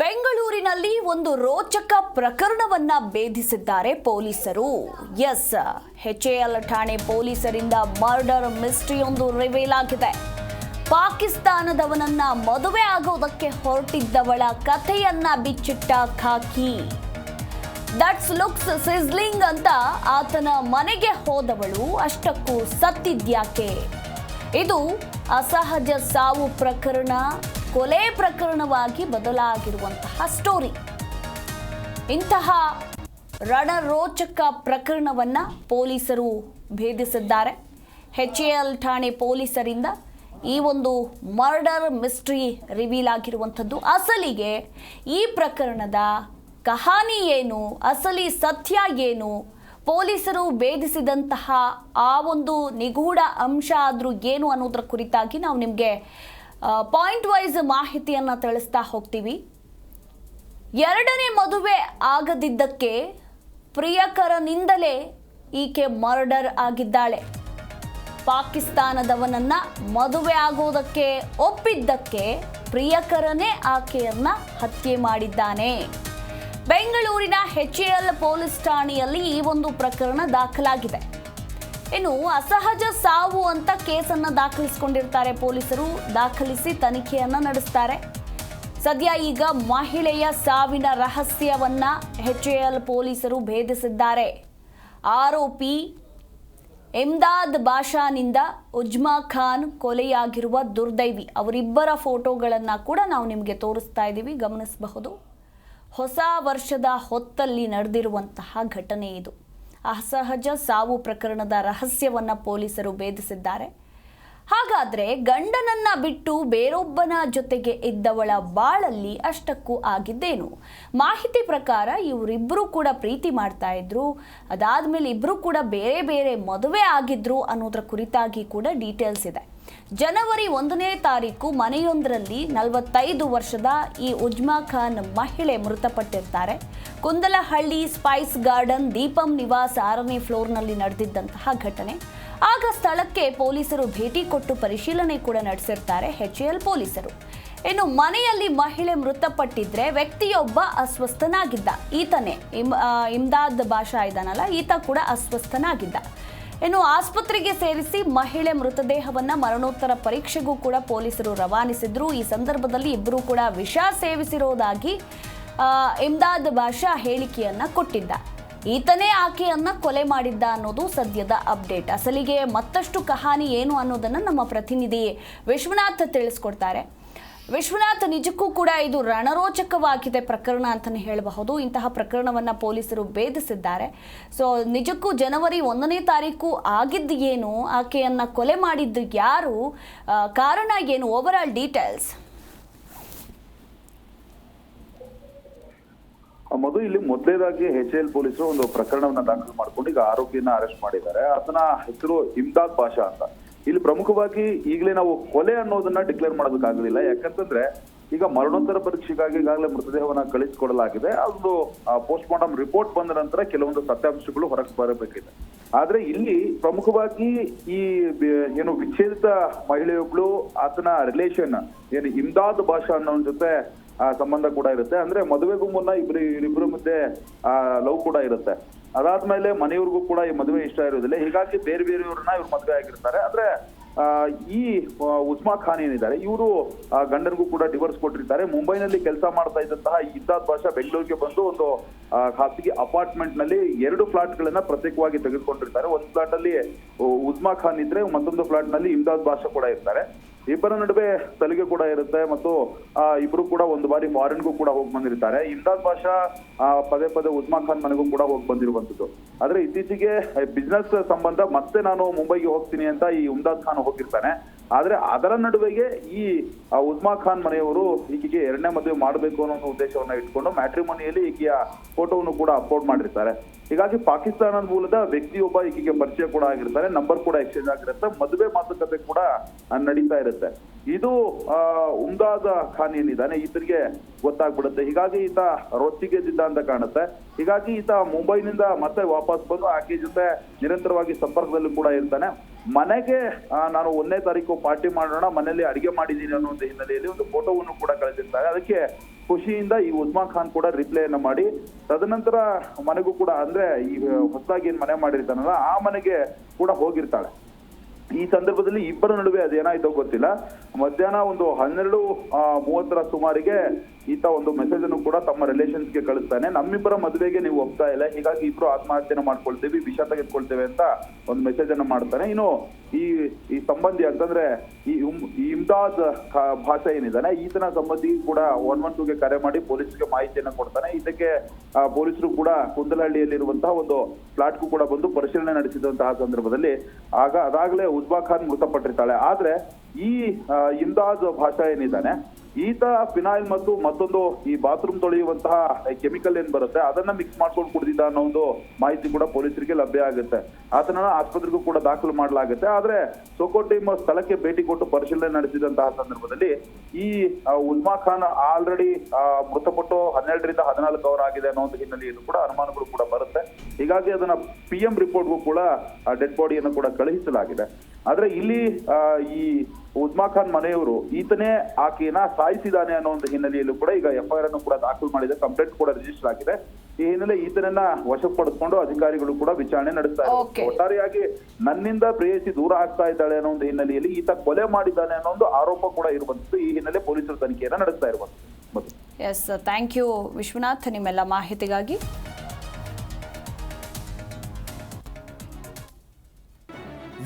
ಬೆಂಗಳೂರಿನಲ್ಲಿ ಒಂದು ರೋಚಕ ಪ್ರಕರಣವನ್ನ ಭೇದಿಸಿದ್ದಾರೆ ಪೊಲೀಸರು. ಎಸ್ ಎಲ್ ಠಾಣೆ ಪೊಲೀಸರಿಂದ ಮರ್ಡರ್ ಮಿಸ್ಟ್ರಿಯೊಂದು ರಿವೀಲ್ ಆಗಿದೆ. ಪಾಕಿಸ್ತಾನದವನನ್ನ ಮದುವೆ ಆಗೋದಕ್ಕೆ ಹೊರಟಿದ್ದವಳ ಕಥೆಯನ್ನ ಬಿಚ್ಚಿಟ್ಟ ಖಾಕಿ. ದಟ್ಸ್ ಲುಕ್ಸ್ ಸಿಸ್ಲಿಂಗ್ ಅಂತ ಆತನ ಮನೆಗೆ ಹೋದವಳು. ಅಷ್ಟಕ್ಕೂ ಸತ್ತಿದ್ಯಾಕೆ? ಇದು ಅಸಹಜ ಸಾವು ಪ್ರಕರಣ. ಕೊಲೆ ಪ್ರಕರಣವಾಗಿ ಬದಲಾಗಿರುವಂತಹ ಸ್ಟೋರಿ ಇಂತಹ ರಣರೋಚಕ ಪ್ರಕರಣವನ್ನ ಪೊಲೀಸರು ಭೇದಿಸಿದ್ದಾರೆ. ಹೆಚ್ ಎ ಎಲ್ ಠಾಣೆ ಪೊಲೀಸರಿಂದ ಈ ಒಂದು ಮರ್ಡರ್ ಮಿಸ್ಟ್ರಿ ರಿವೀಲ್ ಆಗಿರುವಂಥದ್ದು. ಅಸಲಿಗೆ ಈ ಪ್ರಕರಣದ ಕಹಾನಿ ಏನು, ಅಸಲಿ ಸತ್ಯ ಏನು, ಪೊಲೀಸರು ಭೇದಿಸಿದಂತಹ ಆ ಒಂದು ನಿಗೂಢ ಅಂಶ ಆದರೂ ಏನು ಅನ್ನೋದ್ರ ಕುರಿತಾಗಿ ನಾವು ನಿಮಗೆ ಪಾಯಿಂಟ್ ವೈಸ್ ಮಾಹಿತಿಯನ್ನು ತಿಳಿಸ್ತಾ ಹೋಗ್ತೀವಿ. ಎರಡನೇ ಮದುವೆ ಆಗದಿದ್ದಕ್ಕೆ ಪ್ರಿಯಕರನಿಂದಲೇ ಈಕೆ ಮರ್ಡರ್ ಆಗಿದ್ದಾಳೆ. ಪಾಕಿಸ್ತಾನದವನನ್ನ ಮದುವೆ ಆಗುವುದಕ್ಕೆ ಒಪ್ಪಿದ್ದಕ್ಕೆ ಪ್ರಿಯಕರನೇ ಆಕೆಯನ್ನ ಹತ್ಯೆ ಮಾಡಿದ್ದಾನೆ. ಬೆಂಗಳೂರಿನ ಎಲ್ ಪೊಲೀಸ್ ಠಾಣೆಯಲ್ಲಿ ಈ ಒಂದು ಪ್ರಕರಣ ದಾಖಲಾಗಿದೆ. ಇನ್ನು ಅಸಹಜ ಸಾವು ಅಂತ ಕೇಸನ್ನ ದಾಖಲಿಸಿಕೊಂಡಿರ್ತಾರೆ ಪೊಲೀಸರು. ದಾಖಲಿಸಿ ತನಿಖೆಯನ್ನ ನಡೆಸ್ತಾರೆ. ಸದ್ಯ ಈಗ ಮಹಿಳೆಯ ಸಾವಿನ ರಹಸ್ಯವನ್ನ ಎಲ್ ಪೊಲೀಸರು ಭೇದಿಸಿದ್ದಾರೆ. ಆರೋಪಿ ಎಮ್ದಾದ್ ಬಾಷಾನಿಂದ ಉಜ್ಮಾ ಖಾನ್ ಕೊಲೆಯಾಗಿರುವ ದುರ್ದೈವಿ. ಅವರಿಬ್ಬರ ಫೋಟೋಗಳನ್ನು ಕೂಡ ನಾವು ನಿಮಗೆ ತೋರಿಸ್ತಾ ಇದ್ದೀವಿ. ಗಮನಿಸಬಹುದು. ಹೊಸ ವರ್ಷದ ಹೊತ್ತಲ್ಲಿ ನಡೆದಿರುವಂತಹ ಘಟನೆ ಇದು. ಅಸಹಜ ಸಾವು ಪ್ರಕರಣದ ರಹಸ್ಯವನ್ನ ಪೊಲೀಸರು ಭೇದಿಸಿದ್ದಾರೆ. ಹಾಗಾದ್ರೆ ಗಂಡನನ್ನ ಬಿಟ್ಟು ಬೇರೊಬ್ಬನ ಜೊತೆಗೆ ಇದ್ದವಳ ಬಾಳಲ್ಲಿ ಅಷ್ಟಕ್ಕೂ ಆಗಿದ್ದೇನು? ಮಾಹಿತಿ ಪ್ರಕಾರ ಇವರಿಬ್ಬರೂ ಕೂಡ ಪ್ರೀತಿ ಮಾಡ್ತಾ ಇದ್ರು. ಅದಾದ್ಮೇಲೆ ಇಬ್ಬರೂ ಕೂಡ ಬೇರೆ ಬೇರೆ ಮದುವೆ ಆಗಿದ್ರು ಅನ್ನೋದ್ರ ಕುರಿತಾಗಿ ಕೂಡ ಡೀಟೇಲ್ಸ್ ಇದೆ. ಜನವರಿ ಒಂದನೇ ತಾರೀಕು ಮನೆಯೊಂದರಲ್ಲಿ ನಲವತ್ತೈದು ವರ್ಷದ ಈ ಉಜ್ಮಾ ಖಾನ್ ಮಹಿಳೆ ಮೃತಪಟ್ಟಿರ್ತಾರೆ. ಕುಂದಲಹಳ್ಳಿ ಸ್ಪೈಸ್ ಗಾರ್ಡನ್ ದೀಪಂ ನಿವಾಸ ಆರನೇ ಫ್ಲೋರ್ನಲ್ಲಿ ನಡೆದಿದ್ದಂತಹ ಘಟನೆ. ಆಗ ಸ್ಥಳಕ್ಕೆ ಪೊಲೀಸರು ಭೇಟಿ ಕೊಟ್ಟು ಪರಿಶೀಲನೆ ಕೂಡ ನಡೆಸಿರ್ತಾರೆ ಎಲ್ ಪೊಲೀಸರು. ಇನ್ನು ಮನೆಯಲ್ಲಿ ಮಹಿಳೆ ಮೃತಪಟ್ಟಿದ್ರೆ ವ್ಯಕ್ತಿಯೊಬ್ಬ ಅಸ್ವಸ್ಥನಾಗಿದ್ದ. ಈತನೇ ಇಮ್ ಇಮ್ದಾದ್ ಭಾಷಾ ಇದಾನಲ್ಲ ಈತ ಕೂಡ ಅಸ್ವಸ್ಥನಾಗಿದ್ದ. ಇನ್ನು ಆಸ್ಪತ್ರೆಗೆ ಸೇರಿಸಿ ಮಹಿಳೆ ಮೃತದೇಹವನ್ನ ಮರಣೋತ್ತರ ಪರೀಕ್ಷೆಗೂ ಕೂಡ ಪೊಲೀಸರು ರವಾನಿಸಿದ್ರು. ಈ ಸಂದರ್ಭದಲ್ಲಿ ಇಬ್ಬರು ಕೂಡ ವಿಷ ಸೇವಿಸಿರೋದಾಗಿ ಇಮ್ದಾದ್ ಬಾಷಾ ಹೇಳಿಕೆಯನ್ನ ಕೊಟ್ಟಿದ್ದ ಈತನೇ ಆಕೆಯನ್ನ ಕೊಲೆ ಮಾಡಿದ್ದ ಅನ್ನೋದು ಸದ್ಯದ ಅಪ್ಡೇಟ್. ಅಸಲಿಗೆ ಮತ್ತಷ್ಟು ಕಹಾನಿ ಏನು ಅನ್ನೋದನ್ನ ನಮ್ಮ ಪ್ರತಿನಿಧಿ ವಿಶ್ವನಾಥ್ ತಿಳಿಸ್ಕೊಡ್ತಾರೆ. ವಿಶ್ವನಾಥ್ ನಿಜಕ್ಕೂ ಕೂಡ ಇದು ರಣರೋಚಕವಾಗಿದೆ ಪ್ರಕರಣ ಅಂತಲೇ ಹೇಳಬಹುದು. ಇಂತಹ ಪ್ರಕರಣವನ್ನ ಪೊಲೀಸರು ಭೇದಿಸಿದ್ದಾರೆ. ಸೊ ನಿಜಕ್ಕೂ ಜನವರಿ ಒಂದನೇ ತಾರೀಕು ಆಗಿದ್ದು ಏನು? ಆಕೆಯನ್ನ ಕೊಲೆ ಮಾಡಿದ್ದು ಯಾರು? ಕಾರಣ ಏನು? ಓವರ್ ಆಲ್ ಡೀಟೇಲ್ಸ್ ಮಧು, ಇಲ್ಲಿ ಮೊದಲೇದಾಗಿ ಎಚ್ ಎಲ್ ಪೊಲೀಸರು ಒಂದು ಪ್ರಕರಣವನ್ನ ದಾಖಲು ಮಾಡ್ಕೊಂಡು ಈಗ ಆರೋಪಿಯನ್ನ ಅರೆಸ್ಟ್ ಮಾಡಿದ್ದಾರೆ. ಅದನ್ನ ಹೆಸರು ಇಮ್ದಾದ್ ಬಾಷಾ ಅಂತ. ಇಲ್ಲಿ ಪ್ರಮುಖವಾಗಿ ಈಗಲೇ ನಾವು ಕೊಲೆ ಅನ್ನೋದನ್ನ ಡಿಕ್ಲೇರ್ ಮಾಡೋದಕ್ಕಾಗಲಿಲ್ಲ ಯಾಕಂತಂದ್ರೆ ಈಗ ಮರಣೋತ್ತರ ಪರೀಕ್ಷೆಗಾಗಿ ಈಗಾಗಲೇ ಮೃತದೇಹವನ್ನ ಕಳಿಸಿಕೊಡಲಾಗಿದೆ. ಅದು ಪೋಸ್ಟ್ ಮಾರ್ಟಮ್ ರಿಪೋರ್ಟ್ ಬಂದ ನಂತರ ಕೆಲವೊಂದು ಸತ್ಯಾಂಶಗಳು ಹೊರಗೆ ಬರಬೇಕಿದೆ. ಆದ್ರೆ ಇಲ್ಲಿ ಪ್ರಮುಖವಾಗಿ ಈ ಏನು ವಿಚ್ಛೇದಿತ ಮಹಿಳೆಯೊಬ್ಳು ಆತನ ರಿಲೇಷನ್ ಏನು ಇಮ್ದಾದ್ ಭಾಷೆ ಅನ್ನೋ ಜೊತೆ ಸಂಬಂಧ ಕೂಡ ಇರುತ್ತೆ. ಅಂದ್ರೆ ಮದುವೆಗೂ ಮುನ್ನ ಇಬ್ರು ಇಬ್ಬರ ಮಧ್ಯೆ ಲವ್ ಕೂಡ ಇರುತ್ತೆ. ಅದಾದ್ಮೇಲೆ ಮನೆಯವ್ರಿಗೂ ಕೂಡ ಈ ಮದುವೆ ಇಷ್ಟ ಇರೋದಿಲ್ಲ. ಹೀಗಾಗಿ ಬೇರೆ ಬೇರೆಯವ್ರನ್ನ ಇವ್ರು ಮದುವೆ ಆಗಿರ್ತಾರೆ. ಅಂದ್ರೆ ಈ ಉಸ್ಮಾ ಖಾನ್ ಏನಿದ್ದಾರೆ, ಇವರು ಗಂಡನಿಗೂ ಕೂಡ ಡಿವೋರ್ಸ್ ಕೊಟ್ಟಿರ್ತಾರೆ. ಮುಂಬೈನಲ್ಲಿ ಕೆಲಸ ಮಾಡ್ತಾ ಇದ್ದಂತಹ ಇದ್ದಾದ್ ಭಾಷಾ ಬೆಂಗಳೂರಿಗೆ ಬಂದು ಒಂದು ಖಾಸಗಿ ಅಪಾರ್ಟ್ಮೆಂಟ್ನಲ್ಲಿ ಎರಡು ಫ್ಲಾಟ್ ಗಳನ್ನ ಪ್ರತ್ಯೇಕವಾಗಿ ತೆಗೆದುಕೊಂಡಿರ್ತಾರೆ. ಒಂದು ಫ್ಲಾಟ್ ಅಲ್ಲಿ ಉಸ್ಮಾ ಖಾನ್ ಇದ್ರೆ ಮತ್ತೊಂದು ಫ್ಲಾಟ್ನಲ್ಲಿ ಇಮ್ದಾದ್ ಭಾಷಾ ಕೂಡ ಇರ್ತಾರೆ. ಇಬ್ಬರ ನಡುವೆ ಸಲಿಗೆ ಕೂಡ ಇರುತ್ತೆ ಮತ್ತು ಇಬ್ರು ಕೂಡ ಒಂದು ಬಾರಿ ಫಾರಿನ್ಗೂ ಕೂಡ ಹೋಗಿ ಬಂದಿರ್ತಾರೆ. ಇಮ್ದಾದ್ ಬಾಷಾ ಪದೇ ಪದೇ ಉಜ್ಮಾ ಖಾನ್ ಮನೆಗೂ ಕೂಡ ಹೋಗಿ ಬಂದಿರುವಂತದ್ದು ಆದ್ರೆ ಇತ್ತೀಚೆಗೆ ಬಿಸ್ನೆಸ್ ಸಂಬಂಧ ಮತ್ತೆ ನಾನು ಮುಂಬೈಗೆ ಹೋಗ್ತೀನಿ ಅಂತ ಈ ಉಮ್ದಾದ್ ಖಾನ್ ಹೋಗಿರ್ತಾನೆ. ಆದ್ರೆ ಅದರ ನಡುವೆಗೆ ಈ ಉಸ್ಮಾ ಖಾನ್ ಮನೆಯವರು ಈಕೆಗೆ ಎರಡನೇ ಮದುವೆ ಮಾಡಬೇಕು ಅನ್ನೋ ಉದ್ದೇಶವನ್ನ ಇಟ್ಕೊಂಡು ಮ್ಯಾಟ್ರಿಮೋನಿಯಲ್ಲಿ ಈಕೆಯ ಫೋಟೋವನ್ನು ಕೂಡ ಅಪ್ಲೋಡ್ ಮಾಡಿರ್ತಾರೆ. ಹೀಗಾಗಿ ಪಾಕಿಸ್ತಾನ ಮೂಲದ ವ್ಯಕ್ತಿಯೊಬ್ಬ ಈಕೆಗೆ ಪರಿಚಯ ಕೂಡ ಆಗಿರ್ತಾರೆ, ನಂಬರ್ ಕೂಡ ಎಕ್ಸ್ಚೇಂಜ್ ಆಗಿರುತ್ತೆ, ಮದುವೆ ಮಾತುಕತೆ ಕೂಡ ನಡೀತಾ ಇರುತ್ತೆ. ಇದು ಉಮ್ದಾದ್ ಖಾನ್ ಏನಿದ್ದಾನೆ ಈತರಿಗೆ ಗೊತ್ತಾಗ್ಬಿಡುತ್ತೆ. ಹೀಗಾಗಿ ಈತ ರೊಚ್ಚಿಗೆದ್ದಿದ್ದ ಅಂತ ಕಾಣುತ್ತೆ. ಹೀಗಾಗಿ ಈತ ಮುಂಬೈನಿಂದ ಮತ್ತೆ ವಾಪಸ್ ಬಂದು ಆಕೆ ಜೊತೆ ನಿರಂತರವಾಗಿ ಸಂಪರ್ಕದಲ್ಲಿ ಕೂಡ ಇರ್ತಾನೆ. ಮನೆಗೆ ನಾನು ಒಂದನೇ ತಾರೀಕು ಪಾರ್ಟಿ ಮಾಡೋಣ, ಮನೆಯಲ್ಲಿ ಅಡಿಗೆ ಮಾಡಿದ್ದೀನಿ ಅನ್ನೋ ಒಂದು ಹಿನ್ನೆಲೆಯಲ್ಲಿ ಒಂದು ಫೋಟೋವನ್ನು ಕೂಡ ಕಳಿಸಿರ್ತಾರೆ. ಅದಕ್ಕೆ ಖುಷಿಯಿಂದ ಈ ಉಸ್ಮಾನ್ ಖಾನ್ ಕೂಡ ರಿಪ್ಲೈಯನ್ನು ಮಾಡಿ. ತದನಂತರ ಮನೆಗೂ ಕೂಡ, ಅಂದ್ರೆ ಈ ಹೊಸದಾಗಿ ಏನ್ ಮನೆ ಮಾಡಿರ್ತಾನಲ್ಲ, ಆ ಮನೆಗೆ ಕೂಡ ಹೋಗಿರ್ತಾಳೆ. ಈ ಸಂದರ್ಭದಲ್ಲಿ ಇಬ್ಬರ ನಡುವೆ ಅದೇನಾಯ್ತೋ ಗೊತ್ತಿಲ್ಲ. ಮಧ್ಯಾಹ್ನ ಒಂದು ಹನ್ನೆರಡು ಮೂವತ್ತರ ಸುಮಾರಿಗೆ ಈತ ಒಂದು ಮೆಸೇಜ್ ಅನ್ನು ಕೂಡ ತಮ್ಮ ರಿಲೇಷನ್ಸ್ಗೆ ಕಳಿಸ್ತಾನೆ. ನಮ್ಮಿಬ್ಬರ ಮದುವೆಗೆ ನೀವು ಒಪ್ತಾ ಇಲ್ಲ. ಹೀಗಾಗಿ ಇಬ್ರು ಆತ್ಮಹತ್ಯೆನ ಮಾಡ್ಕೊಳ್ತೀವಿ, ವಿಷ ತೆಗೆದುಕೊಳ್ತೇವೆ ಅಂತ ಒಂದು ಮೆಸೇಜ್ ಅನ್ನು ಮಾಡ್ತಾನೆ. ಇನ್ನು ಈ ಈ ಸಂಬಂಧಿ ಅಂತಂದ್ರೆ ಈ ಇಮ್ದಾದ್ ಭಾಷೆ ಏನಿದ್ದಾನೆ, ಈತನ ಸಂಬಂಧಿ ಕೂಡ ಒನ್ ಒನ್ ಟೂಗೆ ಕರೆ ಮಾಡಿ ಪೊಲೀಸ್ಗೆ ಮಾಹಿತಿಯನ್ನು ಕೊಡ್ತಾನೆ. ಇದಕ್ಕೆ ಪೊಲೀಸರು ಕೂಡ ಕುಂದಲಹಳ್ಳಿಯಲ್ಲಿರುವಂತಹ ಒಂದು ಫ್ಲಾಟ್ಗೂ ಕೂಡ ಬಂದು ಪರಿಶೀಲನೆ ನಡೆಸಿದಂತಹ ಸಂದರ್ಭದಲ್ಲಿ ಆಗ, ಅದಾಗಲೇ ಉಜ್ಬಾ ಖಾನ್ ಮೃತಪಟ್ಟಿರ್ತಾಳೆ. ಆದ್ರೆ ಈ ಇಂದಾಜ್ ಭಾಷಾ ಏನಿದ್ದಾನೆ, ಈತ ಫಿನಾಯಿಲ್ ಮತ್ತು ಮತ್ತೊಂದು ಈ ಬಾತ್ರೂಮ್ ತೊಳೆಯುವಂತಹ ಕೆಮಿಕಲ್ ಏನ್ ಬರುತ್ತೆ, ಅದನ್ನ ಮಿಕ್ಸ್ ಮಾಡ್ಕೊಂಡು ಕುಡಿದಿದ್ದ ಅನ್ನೋ ಒಂದು ಮಾಹಿತಿ ಕೂಡ ಪೊಲೀಸರಿಗೆ ಲಭ್ಯ ಆಗುತ್ತೆ. ಆತನನ್ನ ಆಸ್ಪತ್ರೆಗೂ ಕೂಡ ದಾಖಲು ಮಾಡಲಾಗುತ್ತೆ. ಆದ್ರೆ ಸೋಕೋ ಟೀಮ್ ಸ್ಥಳಕ್ಕೆ ಭೇಟಿ ಕೊಟ್ಟು ಪರಿಶೀಲನೆ ನಡೆಸಿದಂತಹ ಸಂದರ್ಭದಲ್ಲಿ ಈ ಉಲ್ಮಾ ಖಾನ್ ಆಲ್ರೆಡಿ ಮೃತಪಟ್ಟು ಹನ್ನೆರಡರಿಂದ ಹದಿನಾಲ್ಕು ಅವರ್ ಆಗಿದೆ ಅನ್ನೋ ಒಂದು ಹಿನ್ನೆಲೆಯನ್ನು ಕೂಡ ಅನುಮಾನಗಳು ಕೂಡ ಬರುತ್ತೆ. ಹೀಗಾಗಿ ಅದನ್ನ ಪಿ ಎಂ ರಿಪೋರ್ಟ್ಗೂ ಕೂಡ ಡೆಡ್ ಬಾಡಿಯನ್ನು ಕೂಡ ಕಳುಹಿಸಲಾಗಿದೆ. ಆದ್ರೆ ಇಲ್ಲಿ ಈ ಉಜ್ಮಾ ಖಾನ್ ಮನೆಯವರು ಈತನೇ ಆಕೆಯನ್ನ ಸಾಯಿಸಿದ್ದಾನೆ ಅನ್ನೋ ಒಂದು ಹಿನ್ನೆಲೆಯಲ್ಲೂ ಕೂಡ ಈಗ ಎಫ್ಐಆರ್ ಅನ್ನು ಕೂಡ ದಾಖಲು ಮಾಡಿದೆ ಕಂಪ್ಲೇಂಟ್ ಕೂಡ ರಿಜಿಸ್ಟರ್ ಆಗಿದೆ. ಈ ಹಿನ್ನೆಲೆ ಈತನನ್ನ ವಶಪಡಿಸಿಕೊಂಡು ಅಧಿಕಾರಿಗಳು ಕೂಡ ವಿಚಾರಣೆ ನಡೆಸ್ತಾ. ಇದ್ದಾರೆ. ಒಟ್ಟಾರೆಯಾಗಿ ನನ್ನಿಂದ ಪ್ರೇಯಸಿ ದೂರ ಆಗ್ತಾ ಇದ್ದಾಳೆ ಅನ್ನೋ ಒಂದು ಹಿನ್ನೆಲೆಯಲ್ಲಿ ಈತ ಕೊಲೆ ಮಾಡಿದ್ದಾನೆ ಅನ್ನೋ ಒಂದು ಆರೋಪ ಕೂಡ ಇರುವಂತದ್ದು ಈ ಹಿನ್ನೆಲೆ ಪೊಲೀಸರು ತನಿಖೆಯನ್ನ ನಡೆಸ್ತಾ ಇರುವಂತದ್ದು ಎಸ್ ಥ್ಯಾಂಕ್ ಯು ವಿಶ್ವನಾಥ್ ನಿಮ್ಮೆಲ್ಲ ಮಾಹಿತಿಗಾಗಿ.